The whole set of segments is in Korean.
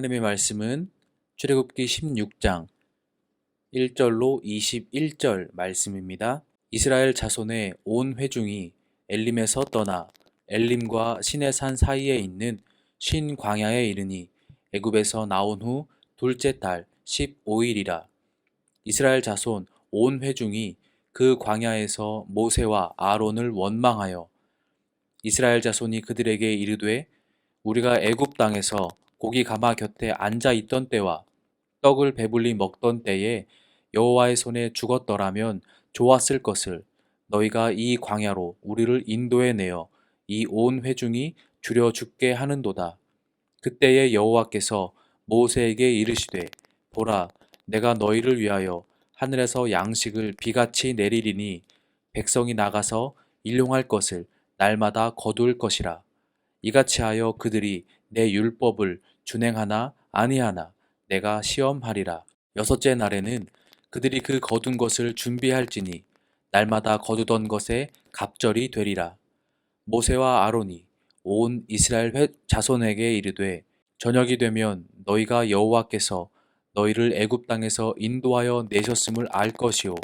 하나님의 말씀은 출애굽기 16장 1절로 21절 말씀입니다. 이스라엘 자손의 온 회중이 엘림에서 떠나 엘림과 시내산 사이에 있는 신 광야에 이르니 애굽에서 나온 후 둘째 달 15일이라 이스라엘 자손 온 회중이 그 광야에서 모세와 아론을 원망하여 이스라엘 자손이 그들에게 이르되 우리가 애굽 땅에서 고기 가마 곁에 앉아 있던 때와 떡을 배불리 먹던 때에 여호와의 손에 죽었더라면 좋았을 것을 너희가 이 광야로 우리를 인도해 내어 이 온 회중이 줄여 죽게 하는도다. 그때에 여호와께서 모세에게 이르시되 보라 내가 너희를 위하여 하늘에서 양식을 비같이 내리리니 백성이 나가서 일용할 것을 날마다 거둘 것이라 이같이 하여 그들이 내 율법을 준행하나 아니하나 내가 시험하리라. 여섯째 날에는 그들이 그 거둔 것을 준비할지니 날마다 거두던 것에 갑절이 되리라. 모세와 아론이 온 이스라엘 회- 자손에게 이르되 저녁이 되면 너희가 여호와께서 너희를 애굽 땅에서 인도하여 내셨음을 알 것이요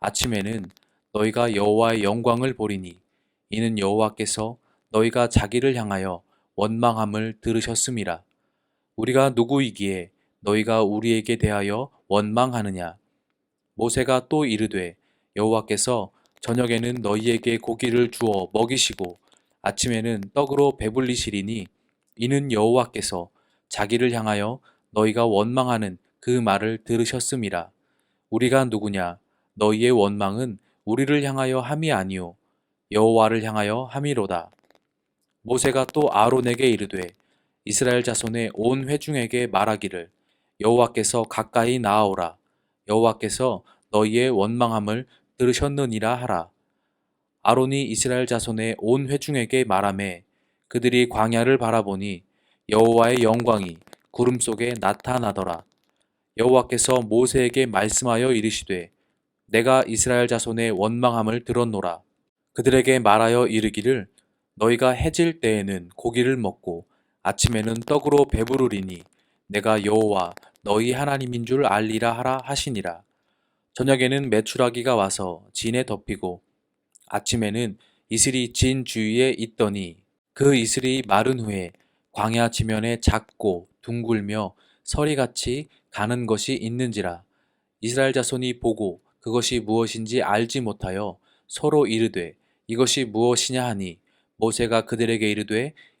아침에는 너희가 여호와의 영광을 보리니 이는 여호와께서 너희가 자기를 향하여 원망함을 들으셨음이라 우리가 누구이기에 너희가 우리에게 대하여 원망하느냐? 모세가 또 이르되 여호와께서 저녁에는 너희에게 고기를 주어 먹이시고 아침에는 떡으로 배불리시리니 이는 여호와께서 자기를 향하여 너희가 원망하는 그 말을 들으셨음이라. 우리가 누구냐? 너희의 원망은 우리를 향하여 함이 아니요 여호와를 향하여 함이로다. 모세가 또 아론에게 이르되 이스라엘 자손의 온 회중에게 말하기를 여호와께서 가까이 나아오라. 여호와께서 너희의 원망함을 들으셨느니라 하라. 아론이 이스라엘 자손의 온 회중에게 말하매 그들이 광야를 바라보니 여호와의 영광이 구름 속에 나타나더라. 여호와께서 모세에게 말씀하여 이르시되 내가 이스라엘 자손의 원망함을 들었노라. 그들에게 말하여 이르기를 너희가 해질 때에는 고기를 먹고 아침에는 떡으로 배부르리니 내가 여호와 너희 하나님인 줄 알리라 하라 하시니라. 저녁에는 메추라기가 와서 진에 덮이고 아침에는 이슬이 진 주위에 있더니 그 이슬이 마른 후에 광야 지면에 작고 둥글며 서리같이 가는 것이 있는지라. 이스라엘 자손이 보고 그것이 무엇인지 알지 못하여 서로 이르되 이것이 무엇이냐 하니 모세가 그들에게 이르되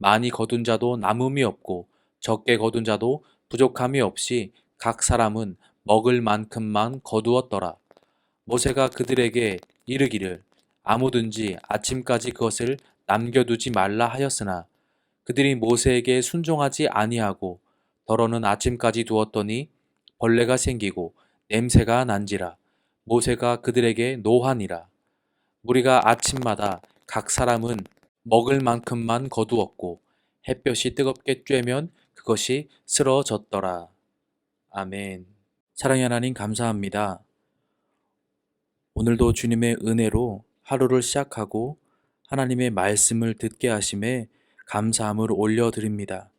많이 거둔 자도 남음이 없고 적게 거둔 자도 부족함이 없이 각 사람은 먹을 만큼만 거두었더라. 모세가 그들에게 이르기를 아무든지 아침까지 그것을 남겨두지 말라 하였으나 그들이 모세에게 순종하지 아니하고 더러는 아침까지 두었더니 벌레가 생기고 냄새가 난지라 모세가 그들에게 노하니라 우리가 아침마다 각 사람은 먹을 만큼만 거두었고 햇볕이 뜨겁게 쬐면 그것이 쓰러졌더라. 아멘. 사랑의 하나님 감사합니다. 오늘도 주님의 은혜로 하루를 시작하고 하나님의 말씀을 듣게 하심에 감사함을 올려드립니다.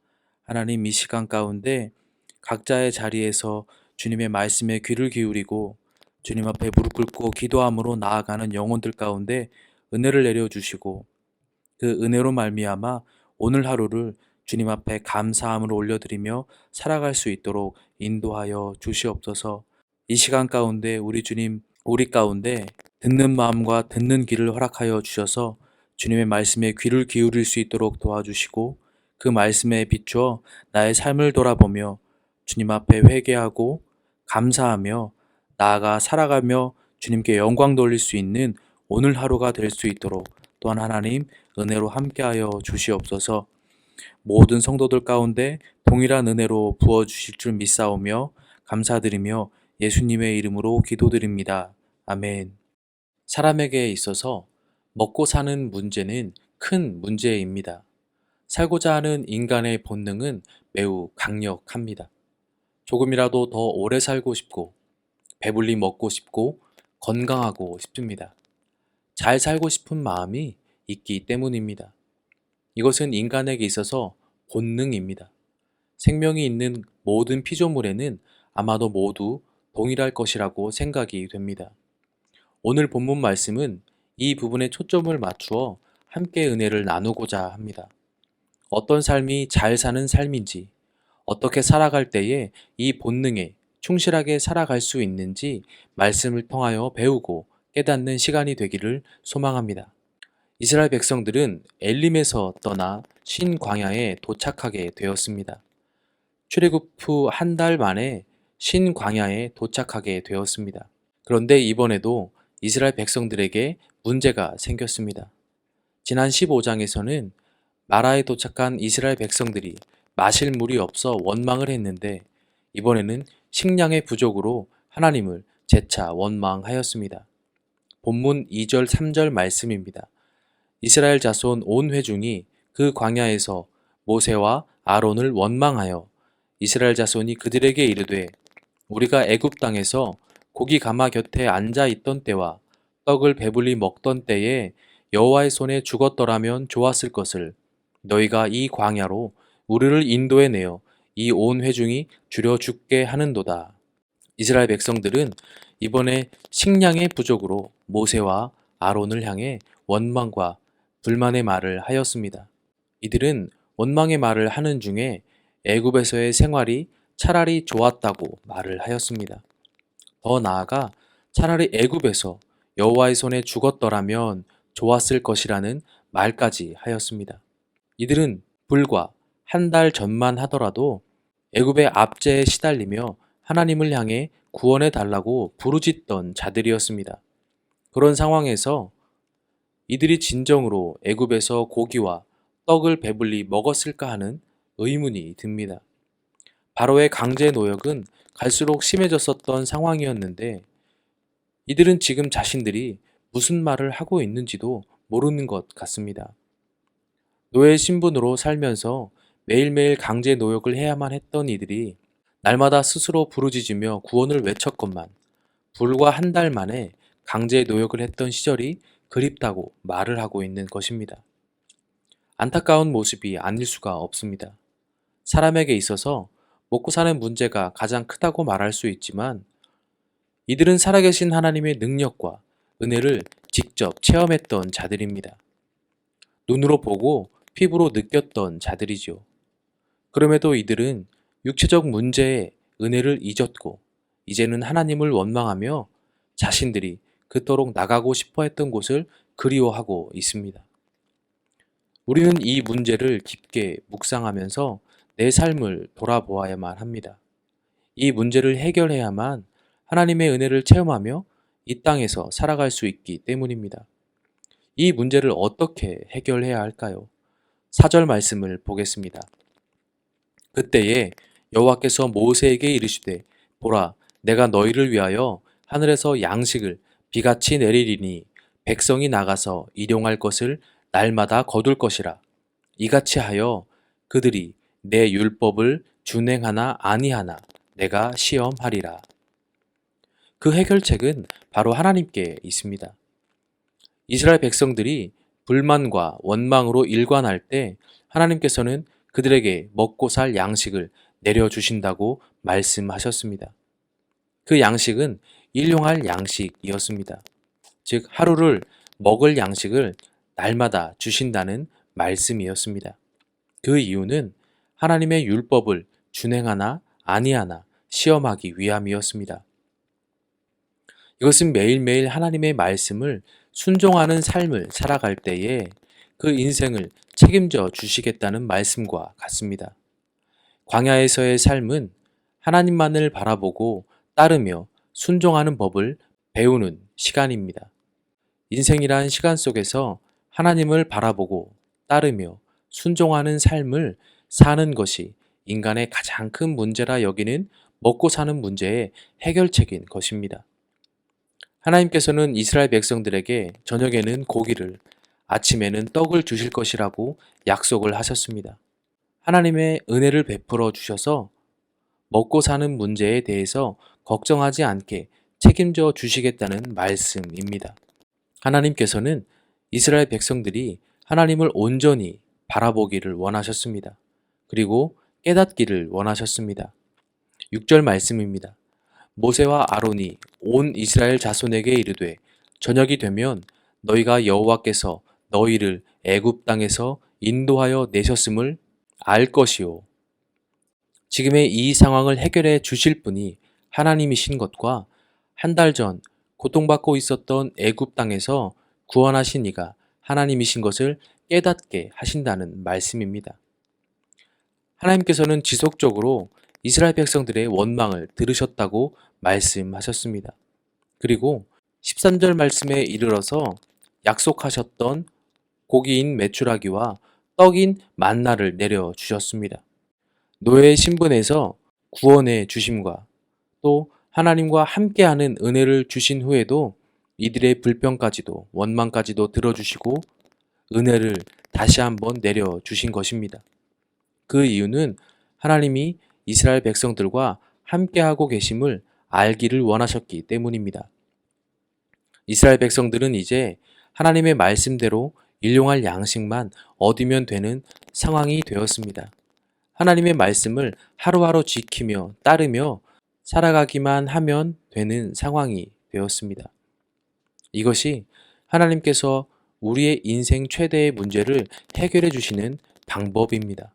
하나님 이 시간 가운데 각자의 자리에서 주님의 말씀에 귀를 기울이고 주님 앞에 무릎 꿇고 기도함으로 나아가는 영혼들 가운데 은혜를 내려주시고 그 은혜로 말미암아 오늘 하루를 주님 앞에 감사함을 올려드리며 살아갈 수 있도록 인도하여 주시옵소서. 이 시간 가운데 우리 주님 우리 가운데 듣는 마음과 듣는 귀를 허락하여 주셔서 주님의 말씀에 귀를 기울일 수 있도록 도와주시고 그 말씀에 비추어 나의 삶을 돌아보며 주님 앞에 회개하고 감사하며 나아가 살아가며 주님께 영광 돌릴 수 있는 오늘 하루가 될 수 있도록 또한 하나님 은혜로 함께하여 주시옵소서. 모든 성도들 가운데 동일한 은혜로 부어 주실 줄 믿사오며 감사드리며 예수님의 이름으로 기도드립니다. 아멘. 사람에게 있어서 먹고 사는 문제는 큰 문제입니다. 살고자 하는 인간의 본능은 매우 강력합니다. 조금이라도 더 오래 살고 싶고, 배불리 먹고 싶고, 건강하고 싶습니다. 잘 살고 싶은 마음이 있기 때문입니다. 이것은 인간에게 있어서 본능입니다. 생명이 있는 모든 피조물에는 아마도 모두 동일할 것이라고 생각이 됩니다. 오늘 본문 말씀은 이 부분에 초점을 맞추어 함께 은혜를 나누고자 합니다. 어떤 삶이 잘 사는 삶인지, 어떻게 살아갈 때에 이 본능에 충실하게 살아갈 수 있는지 말씀을 통하여 배우고 깨닫는 시간이 되기를 소망합니다. 이스라엘 백성들은 엘림에서 떠나 신 광야에 도착하게 되었습니다. 출애굽 후 한 달 만에 신 광야에 도착하게 되었습니다. 그런데 이번에도 이스라엘 백성들에게 문제가 생겼습니다. 지난 15장에서는 마라에 도착한 이스라엘 백성들이 마실 물이 없어 원망을 했는데 이번에는 식량의 부족으로 하나님을 재차 원망하였습니다. 본문 2절 3절 말씀입니다. 이스라엘 자손 온 회중이 그 광야에서 모세와 아론을 원망하여 이스라엘 자손이 그들에게 이르되 우리가 애굽 땅에서 고기 가마 곁에 앉아 있던 때와 떡을 배불리 먹던 때에 여호와의 손에 죽었더라면 좋았을 것을 너희가 이 광야로 우리를 인도해 내어 이 온 회중이 줄여 죽게 하는도다. 이스라엘 백성들은 이번에 식량의 부족으로 모세와 아론을 향해 원망과 불만의 말을 하였습니다. 이들은 원망의 말을 하는 중에 애굽에서의 생활이 차라리 좋았다고 말을 하였습니다. 더 나아가 차라리 애굽에서 여호와의 손에 죽었더라면 좋았을 것이라는 말까지 하였습니다. 이들은 불과 한 달 전만 하더라도 애굽의 압제에 시달리며 하나님을 향해 구원해 달라고 부르짖던 자들이었습니다. 그런 상황에서 이들이 진정으로 애굽에서 고기와 떡을 배불리 먹었을까 하는 의문이 듭니다. 바로의 강제 노역은 갈수록 심해졌었던 상황이었는데 이들은 지금 자신들이 무슨 말을 하고 있는지도 모르는 것 같습니다. 노예 신분으로 살면서 매일매일 강제 노역을 해야만 했던 이들이 날마다 스스로 부르짖으며 구원을 외쳤건만 불과 한 달 만에 강제 노역을 했던 시절이 그립다고 말을 하고 있는 것입니다. 안타까운 모습이 아닐 수가 없습니다. 사람에게 있어서 먹고 사는 문제가 가장 크다고 말할 수 있지만 이들은 살아계신 하나님의 능력과 은혜를 직접 체험했던 자들입니다. 눈으로 보고 피부로 느꼈던 자들이죠. 그럼에도 이들은 육체적 문제에 은혜를 잊었고 이제는 하나님을 원망하며 자신들이 그토록 나가고 싶어 했던 곳을 그리워하고 있습니다. 우리는 이 문제를 깊게 묵상하면서 내 삶을 돌아보아야만 합니다. 이 문제를 해결해야만 하나님의 은혜를 체험하며 이 땅에서 살아갈 수 있기 때문입니다. 이 문제를 어떻게 해결해야 할까요? 사절 말씀을 보겠습니다. 그때에 여호와께서 모세에게 이르시되 보라 내가 너희를 위하여 하늘에서 양식을 비같이 내리리니 백성이 나가서 일용할 것을 날마다 거둘 것이라 이같이 하여 그들이 내 율법을 준행하나 아니하나 내가 시험하리라. 그 해결책은 바로 하나님께 있습니다. 이스라엘 백성들이 불만과 원망으로 일관할 때 하나님께서는 그들에게 먹고 살 양식을 내려주신다고 말씀하셨습니다. 그 양식은 일용할 양식이었습니다. 즉, 하루를 먹을 양식을 날마다 주신다는 말씀이었습니다. 그 이유는 하나님의 율법을 준행하나 아니하나 시험하기 위함이었습니다. 이것은 매일매일 하나님의 말씀을 순종하는 삶을 살아갈 때에 그 인생을 책임져 주시겠다는 말씀과 같습니다. 광야에서의 삶은 하나님만을 바라보고 따르며 순종하는 법을 배우는 시간입니다. 인생이란 시간 속에서 하나님을 바라보고 따르며 순종하는 삶을 사는 것이 인간의 가장 큰 문제라 여기는 먹고 사는 문제의 해결책인 것입니다. 하나님께서는 이스라엘 백성들에게 저녁에는 고기를, 아침에는 떡을 주실 것이라고 약속을 하셨습니다. 하나님의 은혜를 베풀어 주셔서 먹고 사는 문제에 대해서 걱정하지 않게 책임져 주시겠다는 말씀입니다. 하나님께서는 이스라엘 백성들이 하나님을 온전히 바라보기를 원하셨습니다. 그리고 깨닫기를 원하셨습니다. 6절 말씀입니다. 모세와 아론이 온 이스라엘 자손에게 이르되 저녁이 되면 너희가 여호와께서 너희를 애굽 땅에서 인도하여 내셨음을 알 것이요. 지금의 이 상황을 해결해 주실 분이 하나님이신 것과 한 달 전 고통받고 있었던 애굽 땅에서 구원하신 이가 하나님이신 것을 깨닫게 하신다는 말씀입니다. 하나님께서는 지속적으로 이스라엘 백성들의 원망을 들으셨다고 말씀하셨습니다. 그리고 13절 말씀에 이르러서 약속하셨던 고기인 메추라기와 떡인 만나를 내려 주셨습니다. 노예의 신분에서 구원의 주심과 또 하나님과 함께하는 은혜를 주신 후에도 이들의 불평까지도 원망까지도 들어주시고 은혜를 다시 한번 내려 주신 것입니다. 그 이유는 하나님이 이스라엘 백성들과 함께하고 계심을 알기를 원하셨기 때문입니다. 이스라엘 백성들은 이제 하나님의 말씀대로 일용할 양식만 얻으면 되는 상황이 되었습니다. 하나님의 말씀을 하루하루 지키며 따르며 살아가기만 하면 되는 상황이 되었습니다. 이것이 하나님께서 우리의 인생 최대의 문제를 해결해 주시는 방법입니다.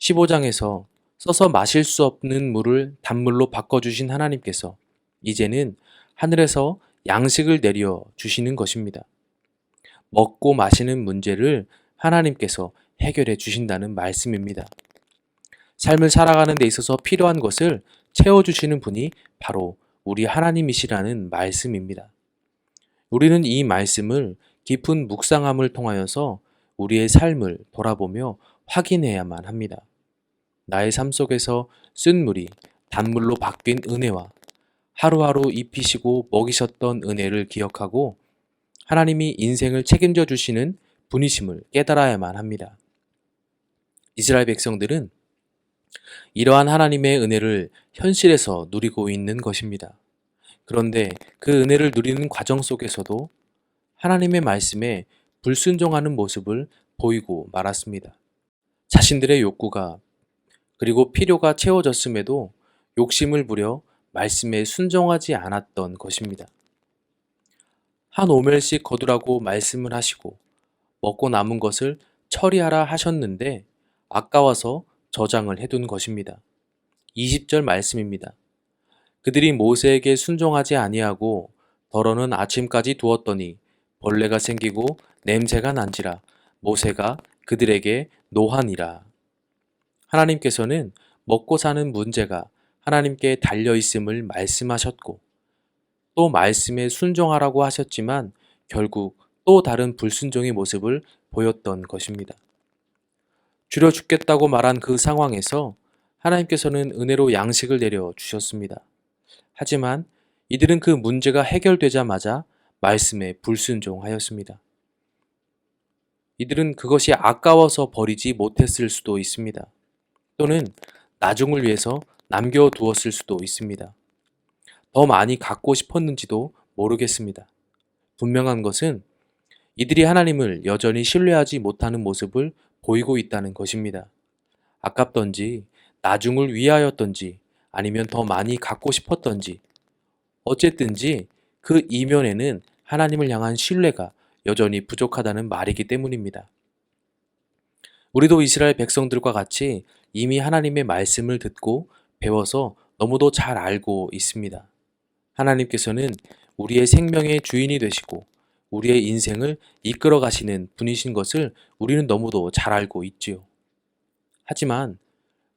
15장에서 써서 마실 수 없는 물을 단물로 바꿔주신 하나님께서 이제는 하늘에서 양식을 내려 주시는 것입니다. 먹고 마시는 문제를 하나님께서 해결해 주신다는 말씀입니다. 삶을 살아가는 데 있어서 필요한 것을 채워주시는 분이 바로 우리 하나님이시라는 말씀입니다. 우리는 이 말씀을 깊은 묵상함을 통하여서 우리의 삶을 돌아보며 확인해야만 합니다. 나의 삶 속에서 쓴 물이 단물로 바뀐 은혜와 하루하루 입히시고 먹이셨던 은혜를 기억하고 하나님이 인생을 책임져 주시는 분이심을 깨달아야만 합니다. 이스라엘 백성들은 이러한 하나님의 은혜를 현실에서 누리고 있는 것입니다. 그런데 그 은혜를 누리는 과정 속에서도 하나님의 말씀에 불순종하는 모습을 보이고 말았습니다. 자신들의 욕구가 그리고 필요가 채워졌음에도 욕심을 부려 말씀에 순종하지 않았던 것입니다. 한 오멜씩 거두라고 말씀을 하시고 먹고 남은 것을 처리하라 하셨는데 아까워서 저장을 해둔 것입니다. 20절 말씀입니다. 그들이 모세에게 순종하지 아니하고 덜어는 아침까지 두었더니 벌레가 생기고 냄새가 난지라 모세가 그들에게 노하니라. 하나님께서는 먹고 사는 문제가 하나님께 달려 있음을 말씀하셨고 또 말씀에 순종하라고 하셨지만 결국 또 다른 불순종의 모습을 보였던 것입니다. 줄여 죽겠다고 말한 그 상황에서 하나님께서는 은혜로 양식을 내려 주셨습니다. 하지만 이들은 그 문제가 해결되자마자 말씀에 불순종하였습니다. 이들은 그것이 아까워서 버리지 못했을 수도 있습니다. 또는 나중을 위해서 남겨두었을 수도 있습니다. 더 많이 갖고 싶었는지도 모르겠습니다. 분명한 것은 이들이 하나님을 여전히 신뢰하지 못하는 모습을 보이고 있다는 것입니다. 아깝던지, 나중을 위하였던지, 아니면 더 많이 갖고 싶었던지, 어쨌든지 그 이면에는 하나님을 향한 신뢰가 여전히 부족하다는 말이기 때문입니다. 우리도 이스라엘 백성들과 같이 이미 하나님의 말씀을 듣고 배워서 너무도 잘 알고 있습니다. 하나님께서는 우리의 생명의 주인이 되시고 우리의 인생을 이끌어 가시는 분이신 것을 우리는 너무도 잘 알고 있지요. 하지만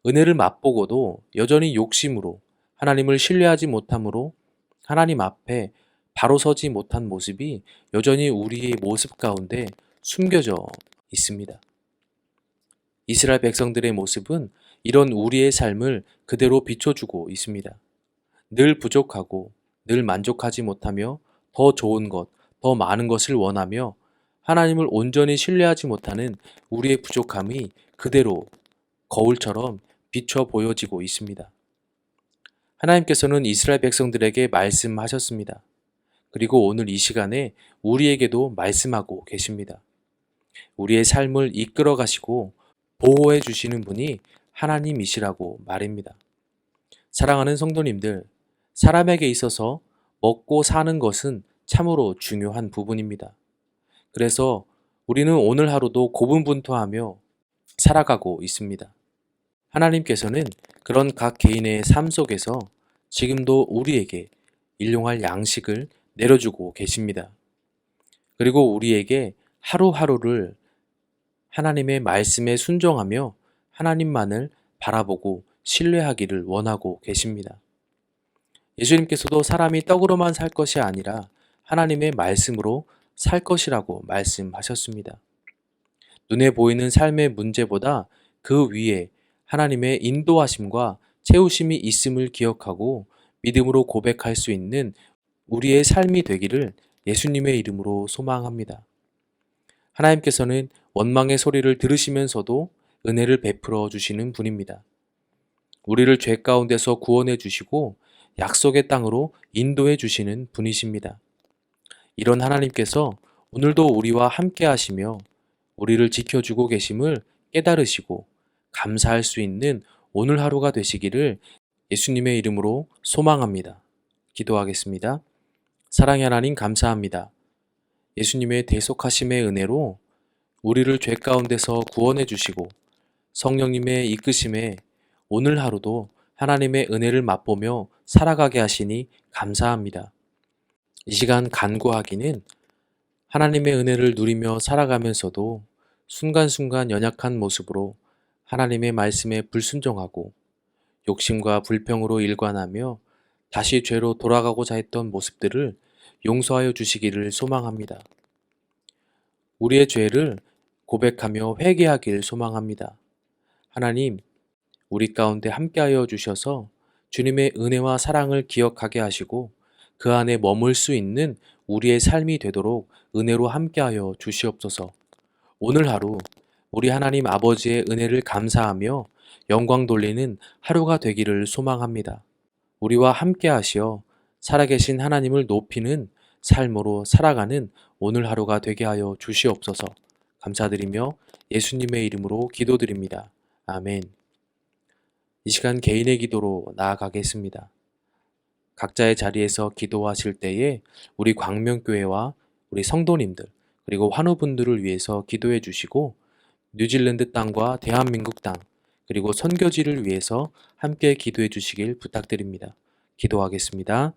은혜를 맛보고도 여전히 욕심으로 하나님을 신뢰하지 못함으로 하나님 앞에 바로 서지 못한 모습이 여전히 우리의 모습 가운데 숨겨져 있습니다. 이스라엘 백성들의 모습은 이런 우리의 삶을 그대로 비춰주고 있습니다. 늘 부족하고 늘 만족하지 못하며 더 좋은 것, 더 많은 것을 원하며 하나님을 온전히 신뢰하지 못하는 우리의 부족함이 그대로 거울처럼 비춰 보여지고 있습니다. 하나님께서는 이스라엘 백성들에게 말씀하셨습니다. 그리고 오늘 이 시간에 우리에게도 말씀하고 계십니다. 우리의 삶을 이끌어 가시고 보호해 주시는 분이 하나님이시라고 말입니다. 사랑하는 성도님들, 사람에게 있어서 먹고 사는 것은 참으로 중요한 부분입니다. 그래서 우리는 오늘 하루도 고분분투하며 살아가고 있습니다. 하나님께서는 그런 각 개인의 삶 속에서 지금도 우리에게 일용할 양식을 내려주고 계십니다. 그리고 우리에게 하루하루를 하나님의 말씀에 순종하며 하나님만을 바라보고 신뢰하기를 원하고 계십니다. 예수님께서도 사람이 떡으로만 살 것이 아니라 하나님의 말씀으로 살 것이라고 말씀하셨습니다. 눈에 보이는 삶의 문제보다 그 위에 하나님의 인도하심과 채우심이 있음을 기억하고 믿음으로 고백할 수 있는 우리의 삶이 되기를 예수님의 이름으로 소망합니다. 하나님께서는 원망의 소리를 들으시면서도 은혜를 베풀어 주시는 분입니다. 우리를 죄 가운데서 구원해 주시고 약속의 땅으로 인도해 주시는 분이십니다. 이런 하나님께서 오늘도 우리와 함께 하시며 우리를 지켜주고 계심을 깨달으시고 감사할 수 있는 오늘 하루가 되시기를 예수님의 이름으로 소망합니다. 기도하겠습니다. 사랑의 하나님 감사합니다. 예수님의 대속하심의 은혜로 우리를 죄 가운데서 구원해 주시고 성령님의 이끄심에 오늘 하루도 하나님의 은혜를 맛보며 살아가게 하시니 감사합니다. 이 시간 간구하기는 하나님의 은혜를 누리며 살아가면서도 순간순간 연약한 모습으로 하나님의 말씀에 불순종하고 욕심과 불평으로 일관하며 다시 죄로 돌아가고자 했던 모습들을 용서하여 주시기를 소망합니다. 우리의 죄를 고백하며 회개하길 소망합니다. 하나님, 우리 가운데 함께하여 주셔서 주님의 은혜와 사랑을 기억하게 하시고 그 안에 머물 수 있는 우리의 삶이 되도록 은혜로 함께하여 주시옵소서. 오늘 하루 우리 하나님 아버지의 은혜를 감사하며 영광 돌리는 하루가 되기를 소망합니다. 우리와 함께 하시어 살아계신 하나님을 높이는 삶으로 살아가는 오늘 하루가 되게 하여 주시옵소서. 감사드리며 예수님의 이름으로 기도드립니다. 아멘. 이 시간 개인의 기도로 나아가겠습니다. 각자의 자리에서 기도하실 때에 우리 광명교회와 우리 성도님들 그리고 환우분들을 위해서 기도해 주시고 뉴질랜드 땅과 대한민국 땅 그리고 선교지를 위해서 함께 기도해 주시길 부탁드립니다. 기도하겠습니다.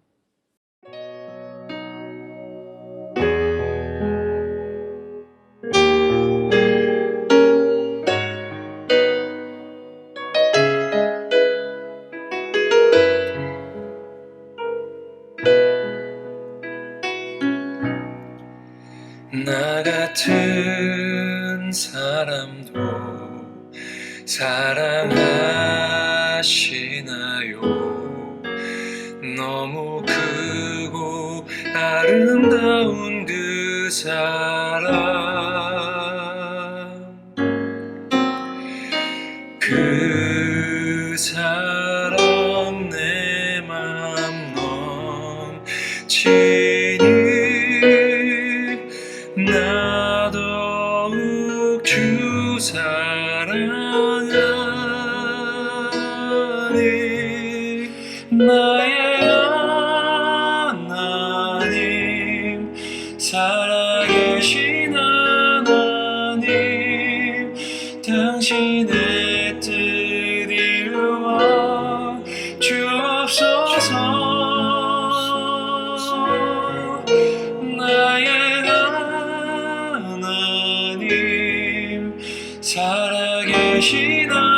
너무 크고 아름다운 그 사랑 하나님 살아계신 하나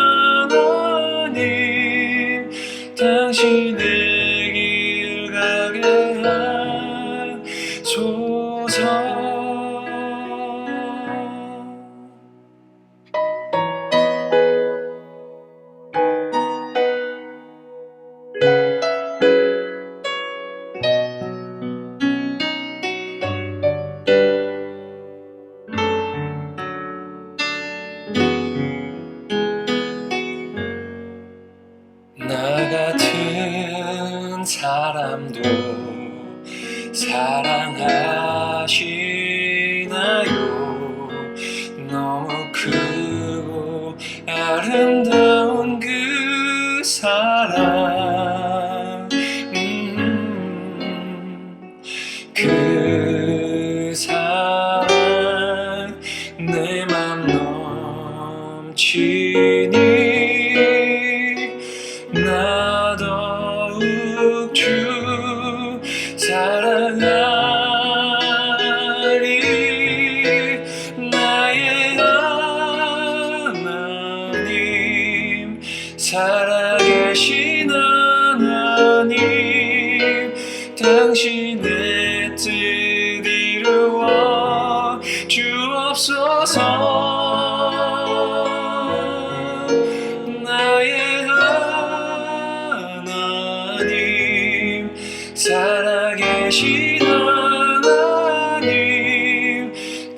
para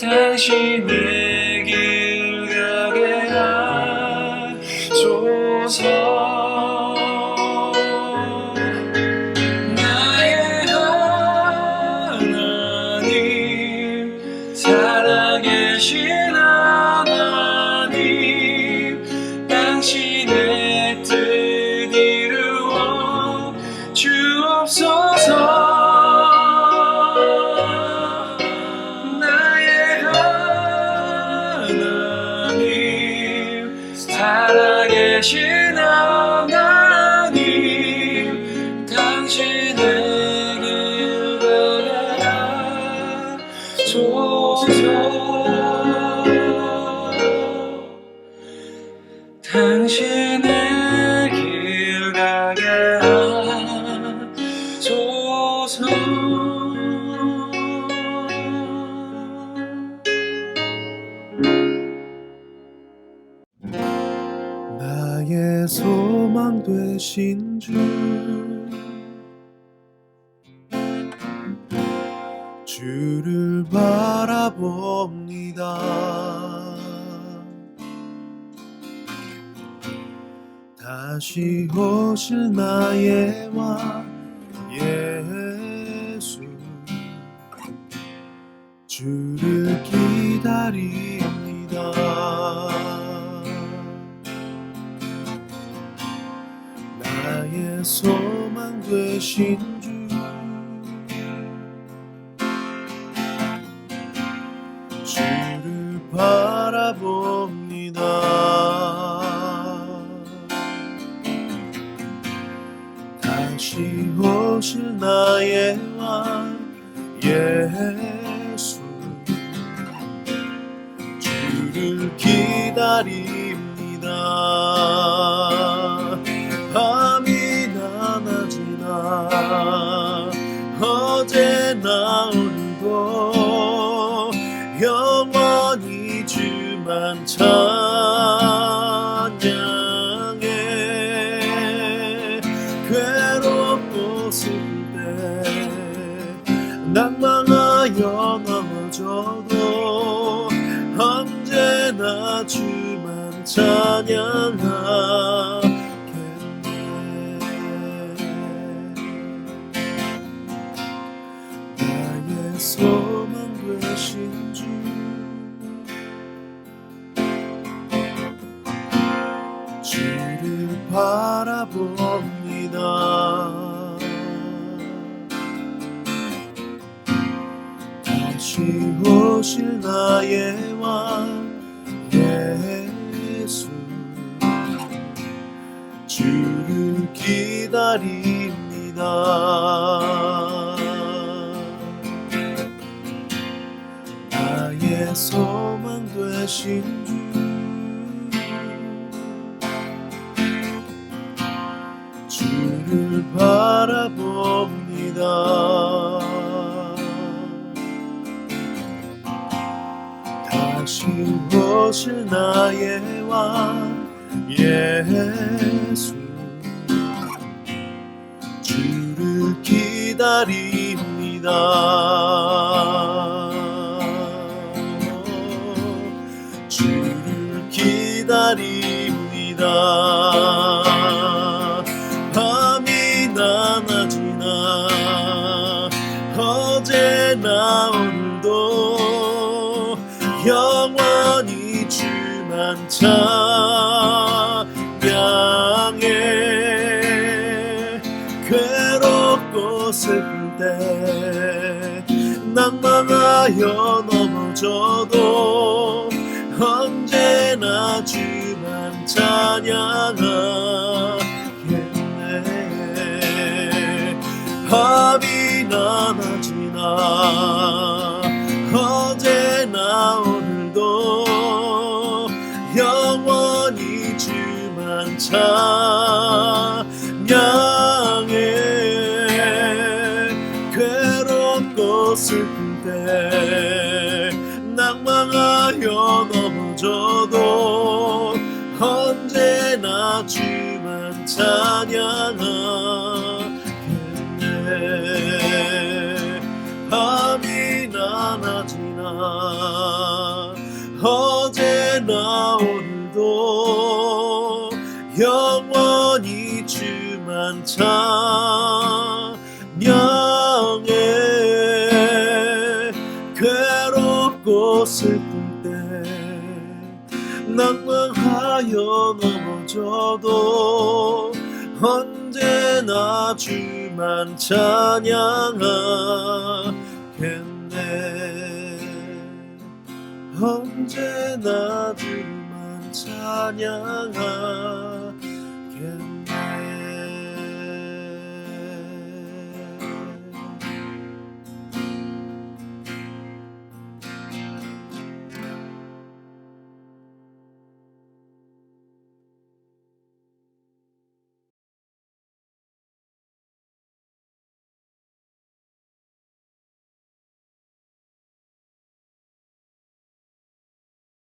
那些年 신 주. 주를 바라봅니다 다시 오실 나의 왕 真珠真 무엇을 나의 왕 예수. 주를 기다립니다. 하여 넘어져도 언제나 주만 찬양하겠네. 밤이나 낮이나 넘어져도 언제나 주만 찬양하겠네. 밤이나 낮이나 어제나 오늘도 영원히 주만 찬양해. 괴롭고 슬플 하여 넘어져도 언제나 주만 찬양하겠네. 언제나 주만 찬양하겠네